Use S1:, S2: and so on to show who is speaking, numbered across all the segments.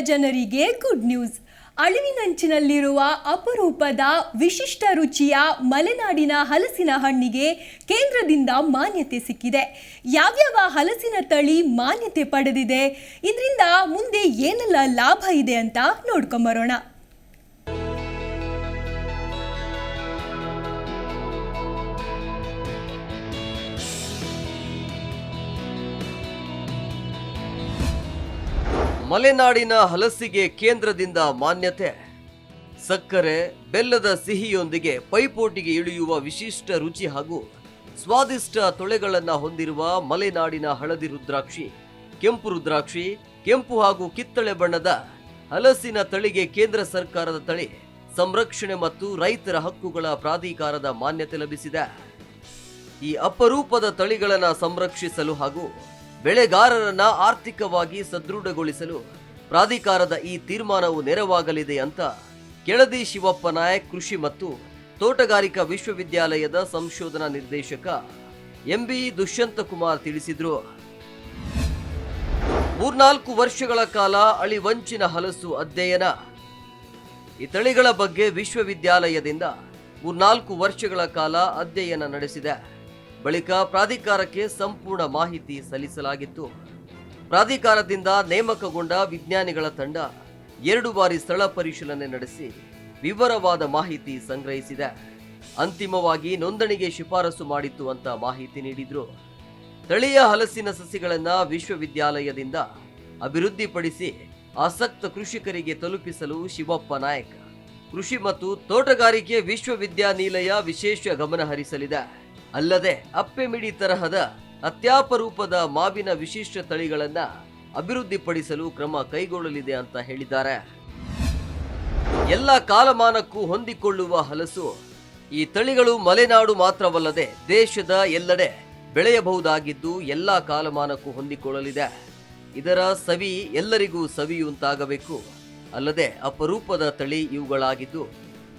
S1: ಜನರಿಗೆ good news ಅಳಿವಿನಂಚಿನಲ್ಲಿರುವ ಅಪರೂಪದ ವಿಶಿಷ್ಟ ರುಚಿಯ ಮಲೆನಾಡಿನ ಹಲಸಿನ ಹಣ್ಣಿಗೆ ಕೇಂದ್ರದಿಂದ ಮಾನ್ಯತೆ ಸಿಕ್ಕಿದೆ. ಯಾವ್ಯಾವ ಹಲಸಿನ ತಳಿ ಮಾನ್ಯತೆ ಪಡೆದಿದೆ? ಇದರಿಂದ ಮುಂದೆ ಏನೆಲ್ಲ ಲಾಭ ಇದೆ ಅಂತ ನೋಡ್ಕೊಂಬರೋಣ.
S2: ಮಲೆನಾಡಿನ ಹಲಸಿಗೆ ಕೇಂದ್ರದಿಂದ ಮಾನ್ಯತೆ. ಸಕ್ಕರೆ, ಬೆಲ್ಲದ ಸಿಹಿಯೊಂದಿಗೆ ಪೈಪೋಟಿಗೆ ಇಳಿಯುವ ವಿಶಿಷ್ಟ ರುಚಿ ಹಾಗೂ ಸ್ವಾದಿಷ್ಟ ತೊಳೆಗಳನ್ನು ಹೊಂದಿರುವ ಮಲೆನಾಡಿನ ಹಳದಿ ರುದ್ರಾಕ್ಷಿ, ಕೆಂಪು ರುದ್ರಾಕ್ಷಿ, ಕೆಂಪು ಹಾಗೂ ಕಿತ್ತಳೆ ಬಣ್ಣದ ಹಲಸಿನ ತಳಿಗೆ ಕೇಂದ್ರ ಸರ್ಕಾರದ ತಳಿ, ಸಂರಕ್ಷಣೆ ಮತ್ತು ರೈತರ ಹಕ್ಕುಗಳ ಪ್ರಾಧಿಕಾರದ ಮಾನ್ಯತೆ ಲಭಿಸಿದೆ. ಈ ಅಪರೂಪದ ತಳಿಗಳನ್ನು ಸಂರಕ್ಷಿಸಲು ಹಾಗೂ ಬೆಳೆಗಾರರನ್ನ ಆರ್ಥಿಕವಾಗಿ ಸದೃಢಗೊಳಿಸಲು ಪ್ರಾಧಿಕಾರದ ಈ ತೀರ್ಮಾನವು ನೆರವಾಗಲಿದೆ ಅಂತ ಕೆಳದಿ ಶಿವಪ್ಪ ನಾಯಕ್ ಕೃಷಿ ಮತ್ತು ತೋಟಗಾರಿಕಾ ವಿಶ್ವವಿದ್ಯಾಲಯದ ಸಂಶೋಧನಾ ನಿರ್ದೇಶಕ ಎಂಬಿ ದುಷ್ಯಂತ ಕುಮಾರ್ ತಿಳಿಸಿದ್ರು. ಮೂರ್ನಾಲ್ಕು ವರ್ಷಗಳ ಕಾಲ ಅಳಿವಂಚಿನ ಹಲಸು ಅಧ್ಯಯನ. ಈ ತಳಿಗಳ ಬಗ್ಗೆ ವಿಶ್ವವಿದ್ಯಾಲಯದಿಂದ ಮೂರ್ನಾಲ್ಕು ವರ್ಷಗಳ ಕಾಲ ಅಧ್ಯಯನ ನಡೆಸಿದೆ. ಬಳಿಕ ಪ್ರಾಧಿಕಾರಕ್ಕೆ ಸಂಪೂರ್ಣ ಮಾಹಿತಿ ಸಲ್ಲಿಸಲಾಗಿತ್ತು. ಪ್ರಾಧಿಕಾರದಿಂದ ನೇಮಕಗೊಂಡ ವಿಜ್ಞಾನಿಗಳ ತಂಡ ಎರಡು ಬಾರಿ ಸ್ಥಳ ಪರಿಶೀಲನೆ ನಡೆಸಿ ವಿವರವಾದ ಮಾಹಿತಿ ಸಂಗ್ರಹಿಸಿದೆ. ಅಂತಿಮವಾಗಿ ನೋಂದಣಿಗೆ ಶಿಫಾರಸು ಮಾಡಿತ್ತು ಅಂತ ಮಾಹಿತಿ ನೀಡಿದ್ರು. ಸ್ಥಳೀಯ ಹಲಸಿನ ಸಸಿಗಳನ್ನು ವಿಶ್ವವಿದ್ಯಾಲಯದಿಂದ ಅಭಿವೃದ್ಧಿಪಡಿಸಿ ಆಸಕ್ತ ಕೃಷಿಕರಿಗೆ ತಲುಪಿಸಲು ಶಿವಪ್ಪ ನಾಯಕ್, ಕೃಷಿ ಮತ್ತು ತೋಟಗಾರಿಕೆ ವಿಶ್ವವಿದ್ಯಾನಿಲಯ ವಿಶೇಷ ಗಮನ ಹರಿಸಲಿದೆ ಅಲ್ಲದೆ ಅಪ್ಪೆಮಿಡಿ ತರಹದ ಅತ್ಯಾಪರೂಪದ ಮಾವಿನ ವಿಶಿಷ್ಟ ತಳಿಗಳನ್ನು ಅಭಿವೃದ್ಧಿಪಡಿಸಲು ಕ್ರಮ ಕೈಗೊಳ್ಳಲಿದೆ ಅಂತ ಹೇಳಿದ್ದಾರೆ. ಎಲ್ಲ ಕಾಲಮಾನಕ್ಕೂ ಹೊಂದಿಕೊಳ್ಳುವ ಹಲಸು ಈ ತಳಿಗಳು ಮಲೆನಾಡು ಮಾತ್ರವಲ್ಲದೆ ದೇಶದ ಎಲ್ಲೆಡೆ ಬೆಳೆಯಬಹುದಾಗಿದ್ದು ಎಲ್ಲ ಕಾಲಮಾನಕ್ಕೂ ಹೊಂದಿಕೊಳ್ಳಲಿದೆ. ಇದರ ಸವಿ ಎಲ್ಲರಿಗೂ ಸವಿಯುಂತಾಗಬೇಕು ಅಲ್ಲದೆ ಅಪರೂಪದ ತಳಿ ಇವುಗಳಾಗಿದ್ದು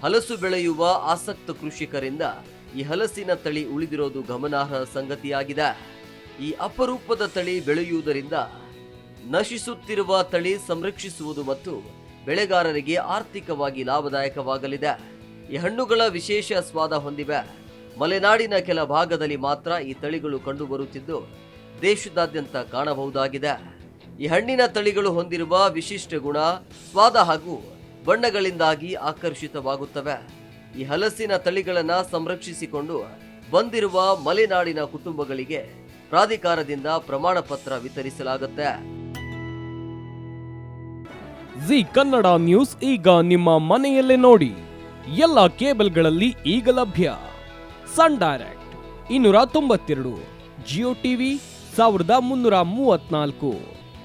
S2: ಹಲಸು ಬೆಳೆಯುವ ಆಸಕ್ತ ಕೃಷಿಕರಿಂದ ಈ ಹಲಸಿನ ತಳಿ ಉಳಿದಿರೋದು ಗಮನಾರ್ಹ ಸಂಗತಿಯಾಗಿದೆ. ಈ ಅಪರೂಪದ ತಳಿ ಬೆಳೆಯುವುದರಿಂದ ನಶಿಸುತ್ತಿರುವ ತಳಿ ಸಂರಕ್ಷಿಸುವುದು ಮತ್ತು ಬೆಳೆಗಾರರಿಗೆ ಆರ್ಥಿಕವಾಗಿ ಲಾಭದಾಯಕವಾಗಲಿದೆ. ಈ ಹಣ್ಣುಗಳ ವಿಶೇಷ ಸ್ವಾದ ಹೊಂದಿವೆ. ಮಲೆನಾಡಿನ ಕೆಲ ಭಾಗದಲ್ಲಿ ಮಾತ್ರ ಈ ತಳಿಗಳು ಕಂಡುಬರುತ್ತಿದ್ದು ದೇಶದಾದ್ಯಂತ ಕಾಣಬಹುದಾಗಿದೆ. ಈ ಹಣ್ಣಿನ ತಳಿಗಳು ಹೊಂದಿರುವ ವಿಶಿಷ್ಟ ಗುಣ, ಸ್ವಾದ ಹಾಗೂ ಬಣ್ಣಗಳಿಂದಾಗಿ ಆಕರ್ಷಿತವಾಗುತ್ತವೆ. ಈ ಹಲಸಿನ ತಳಿಗಳನ್ನ ಸಂರಕ್ಷಿಸಿಕೊಂಡು ಬಂದಿರುವ ಮಲೆನಾಡಿನ ಕುಟುಂಬಗಳಿಗೆ ಪ್ರಾಧಿಕಾರದಿಂದ ಪ್ರಮಾಣ ಪತ್ರ ವಿತರಿಸಲಾಗುತ್ತೆ.
S3: ಜಿ ಕನ್ನಡ ನ್ಯೂಸ್ ಈಗ ನಿಮ್ಮ ಮನೆಯಲ್ಲೇ ನೋಡಿ. ಎಲ್ಲ ಕೇಬಲ್ಗಳಲ್ಲಿ ಈಗ ಲಭ್ಯ. ಸನ್ ಡೈರೆಕ್ಟ್ ಇನ್ನೂರ ತೊಂಬತ್ತೆರಡು, ಜಿಯೋ ಟಿವಿ ಸಾವಿರದ ಮುನ್ನೂರ ಮೂವತ್ನಾಲ್ಕು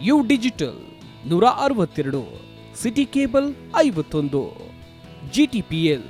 S3: ಯು ಡಿಜಿಟಲ್ ನೂರ ಅರವತ್ತೆರಡು, ಸಿಟಿ ಕೇಬಲ್ ಐವತ್ತೊಂದು ಜಿಟಿಪಿಎಲ್